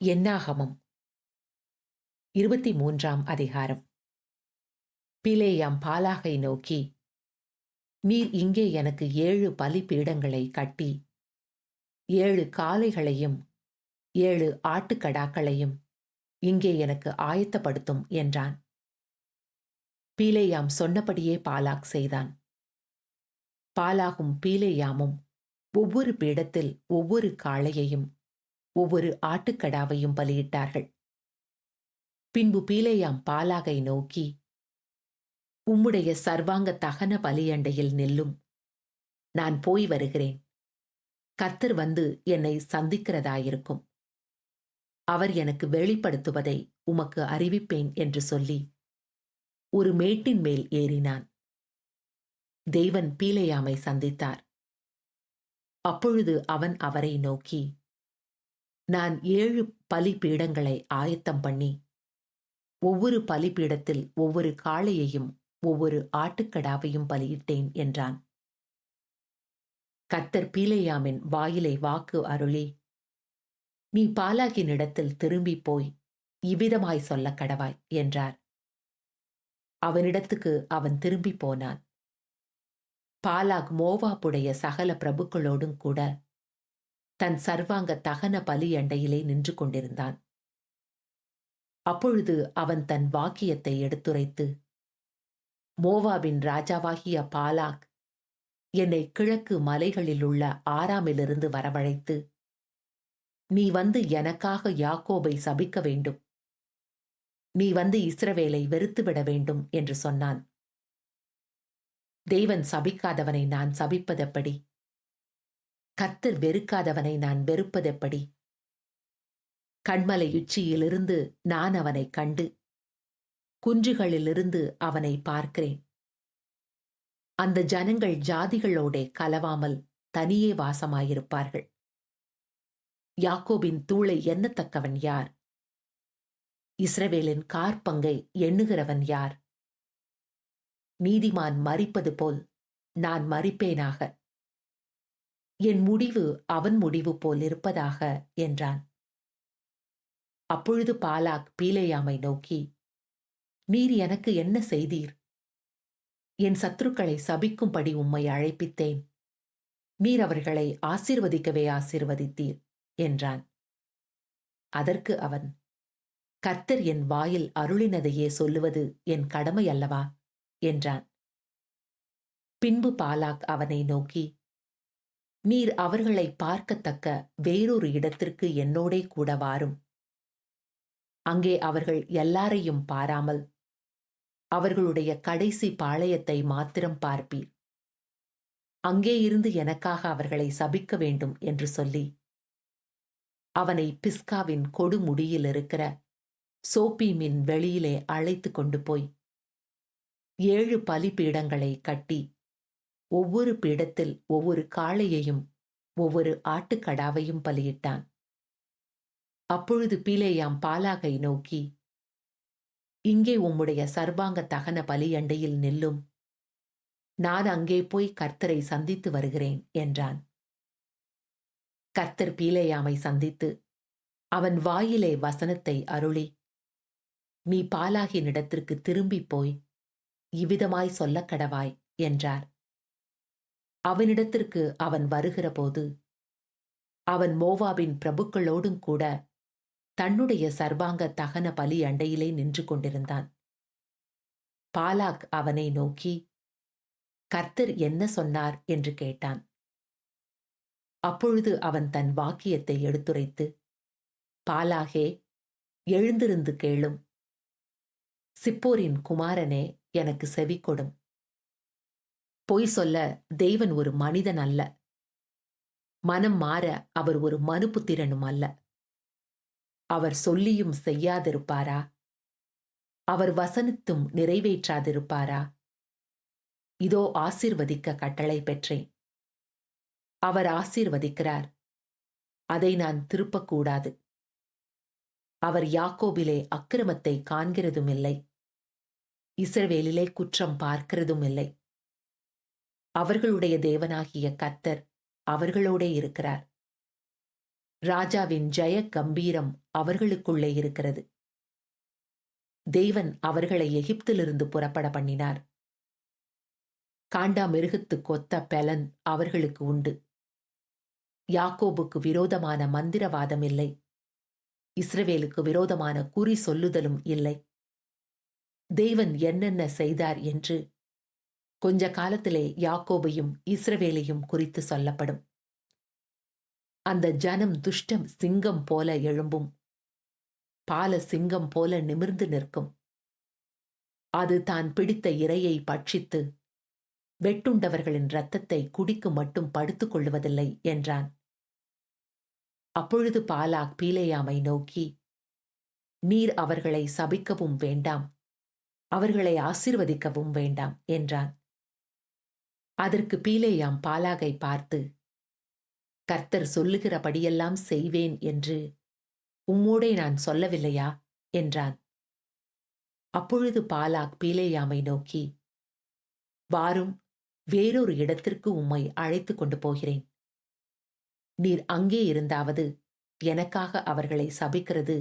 என்னாகமம்? இருபத்தி மூன்றாம் அதிகாரம். பிலேயாம் பாலாகை நோக்கி நீர் இங்கே எனக்கு ஏழு பலிபீடங்களை கட்டி ஏழு காளைகளையும் ஏழு ஆட்டுக்கடாக்களையும் இங்கே எனக்கு ஆயத்தப்படுத்தும் என்றான். பீலேயாம் சொன்னபடியே பாலாக் செய்தான். பாலாகும் பீலேயாமும் ஒவ்வொரு பீடத்தில் ஒவ்வொரு காளையையும் ஒவ்வொரு ஆட்டுக்கடாவையும் பலியிட்டார்கள். பின்பு பீலேயாம் பாலாகை நோக்கி உம்முடைய சர்வாங்க தகன பலியண்டையில் நில்லும். நான் போய் வருகிறேன். கர்த்தர் வந்து என்னை சந்திக்கிறதாயிருக்கும். அவர் எனக்கு வெளிப்படுத்துவதை உமக்கு அறிவிப்பேன் என்று சொல்லி ஒரு மேட்டின் மேல் ஏறினான். தெய்வன் பீலையாமை சந்தித்தார். அப்பொழுது அவன் அவரை நோக்கி நான் ஏழு பலிபீடங்களை ஆயத்தம் பண்ணி ஒவ்வொரு பலிபீடத்தில் ஒவ்வொரு காளையையும் ஒவ்வொரு ஆட்டுக்கடாவையும் பலியிட்டேன் என்றான். கத்தர் பீலையாமின் வாயிலை வாக்கு அருளி நீ பாலாகினிடத்தில் திரும்பி போய் இவ்விதமாய் சொல்ல கடவாய் என்றார். அவனிடத்துக்கு அவன் திரும்பி போனான். பாலாக் மோவாப்புடைய சகல பிரபுக்களோடும் கூட தன் சர்வாங்க தகன பலி அண்டையிலே நின்று கொண்டிருந்தான். அப்பொழுது அவன் தன் வாக்கியத்தை எடுத்துரைத்து மோவாவின் ராஜாவாகிய பாலாக் என்னை கிழக்கு மலைகளில் உள்ள ஆறாமிலிருந்து வரவழைத்து நீ வந்து எனக்காக யாக்கோபை சபிக்க வேண்டும். நீ வந்து இஸ்ரவேலை வெறுத்துவிட வேண்டும் என்று சொன்னான். தேவன் சபிக்காதவனை நான் சபிப்பதெப்படி? கத்தர் வெறுக்காதவனை நான் வெறுப்பதெப்படி கண்மலை உச்சியிலிருந்து நான் அவனை கண்டு குன்றுகளிலிருந்து அவனை பார்க்கிறேன். அந்த ஜனங்கள் ஜாதிகளோடே கலவாமல் தனியே வாசமாயிருப்பார்கள். யாக்கோபின் தூளை எண்ணத்தக்கவன் யார்? இஸ்ரவேலின் கார்பங்கை எண்ணுகிறவன் யார்? நீதிமான் மறிப்பது போல் நான் மறிப்பேனாக என் முடிவு அவன் முடிவு போல் இருப்பதாக என்றான். அப்பொழுது பாலாக் பீலையாமை நோக்கி நீர் எனக்கு என்ன செய்தீர்? என் சத்துருக்களை சபிக்கும்படி உம்மை அழைப்பித்தேன். நீர் அவர்களை ஆசிர்வதிக்கவே ஆசிர்வதித்தீர் என்றான். அதற்கு அவன் கர்த்தர் என் வாயில் அருளினதையே சொல்லுவது என் கடமை அல்லவா? என்றான். பின்பு பாலாக் அவனை நோக்கி நீர் அவர்களை பார்க்கத்தக்க வேறொரு இடத்திற்கு என்னோடே கூட வாரும். அங்கே அவர்கள் எல்லாரையும் பாராமல் அவர்களுடைய கடைசி பாளையத்தை மாத்திரம் பார்ப்பீர். அங்கே இருந்து எனக்காக அவர்களை சபிக்க வேண்டும் என்று சொல்லி அவனை பிஸ்காவின் கொடுமுடியில் இருக்கிற சோப்பீமின் வெளியிலே அழைத்து கொண்டு போய் ஏழு பலிபீடங்களை கட்டி ஒவ்வொரு பீடத்தில் ஒவ்வொரு காளையையும் ஒவ்வொரு ஆட்டுக்கடாவையும் பலியிட்டான். அப்பொழுது பீலேயாம் பாலாகை நோக்கி இங்கே உம்முடைய சர்வாங்க தகன பலியண்டையில் நில்லும். நான் அங்கே போய் கர்த்தரை சந்தித்து வருகிறேன் என்றான். கர்த்தர் பீலேயாமை சந்தித்து அவன் வாயிலே வசனத்தை அருளி நீ பாலாகினிடத்திற்கு திரும்பிப் போய் இவ்விதமாய் சொல்லக் கடவாய் என்றார். அவனிடத்திற்கு அவன் வருகிறபோது அவன் மோவாவின் பிரபுக்களோடும் கூட தன்னுடைய சர்வாங்க தகன பலி அண்டையிலே நின்று கொண்டிருந்தான். பாலாக் அவனை நோக்கி கர்த்தர் என்ன சொன்னார்? என்று கேட்டான். அப்பொழுது அவன் தன் வாக்கியத்தை எடுத்துரைத்து பாலாகே எழுந்திருந்து கேளும். சிப்போரின் குமாரனே எனக்கு செவி கொடும் பொய் சொல்ல தெய்வன் ஒரு மனிதன் அல்ல. மனம் மாற அவர் ஒரு மனுப்புத்திரனும் அல்ல. அவர் சொல்லியும் செய்யாதிருப்பாரா? அவர் வசனித்தும் நிறைவேற்றாதிருப்பாரா? இதோ ஆசிர்வதிக்க கட்டளை பெற்றேன். அவர் ஆசீர்வதிக்கிறார். அதை நான் திருப்பக்கூடாது. அவர் யாக்கோபிலே அக்கிரமத்தை காண்கிறதும் இல்லை இஸ்ரவேலிலே குற்றம் பார்க்கிறதும் இல்லை அவர்களுடைய தேவனாகிய கத்தர் அவர்களோடே இருக்கிறார். ராஜாவின் ஜெய கம்பீரம் அவர்களுக்குள்ளே இருக்கிறது. தேவன் அவர்களை எகிப்திலிருந்து புறப்பட பண்ணினார். காண்டா மிருகத்து கொத்த பெலன் அவர்களுக்கு உண்டு. யாக்கோபுக்கு விரோதமான மந்திரவாதம் இல்லை. இஸ்ரவேலுக்கு விரோதமான குறி சொல்லுதலும் இல்லை. தேவன் என்னென்ன செய்தார் என்று கொஞ்ச காலத்திலே யாக்கோபையும் இஸ்ரவேலையும் குறித்து சொல்லப்படும். அந்த ஜனம் துஷ்டம் சிங்கம் போல எழும்பும். பால சிங்கம் போல நிமிர்ந்து நிற்கும். அது தான் பிடித்த இரையை பட்சித்து வெட்டுண்டவர்களின் இரத்தத்தை குடிக்கு மட்டும் படுத்துக் கொள்வதில்லை என்றான். அப்பொழுது பாலாக் பீலேயாமை நோக்கி நீர் அவர்களை சபிக்கவும் வேண்டாம். அவர்களை ஆசிர்வதிக்கவும் வேண்டாம் என்றான். அதற்கு பீலேயாம் பாலாகை பார்த்து கர்த்தர் சொல்லுகிறபடியெல்லாம் செய்வேன் என்று உம்மோடே நான் சொல்லவில்லையா? என்றான். அப்பொழுது பாலாக் பீலேயாமை நோக்கி வாரும் வேறொரு இடத்திற்கு உம்மை அழைத்து கொண்டு போகிறேன். நீர் அங்கே இருந்தாவது எனக்காக அவர்களை சபிக்கிறது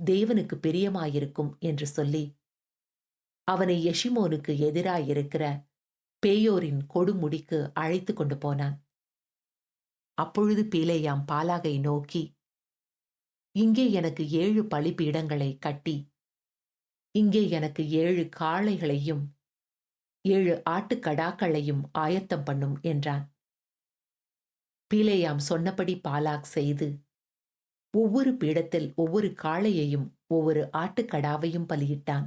தேவனுக்கு பிரியமாயிருக்கும் என்று சொல்லி அவனை யஷிமோனுக்கு எதிராயிருக்கிற பேயோரின் கொடுமுடிக்கு அழைத்து கொண்டு போனான். அப்பொழுது பீலேயாம் பாலாகை நோக்கி இங்கே எனக்கு ஏழு பழிப்பீடங்களை கட்டி இங்கே எனக்கு ஏழு காளைகளையும் ஏழு ஆட்டுக்கடாக்களையும் ஆயத்தம் பண்ணும் என்றான். பீலேயாம் சொன்னபடி பாலாக் செய்து ஒவ்வொரு பீடத்தில் ஒவ்வொரு காளையையும் ஒவ்வொரு ஆட்டுக்கடாவையும் பலியிட்டான்.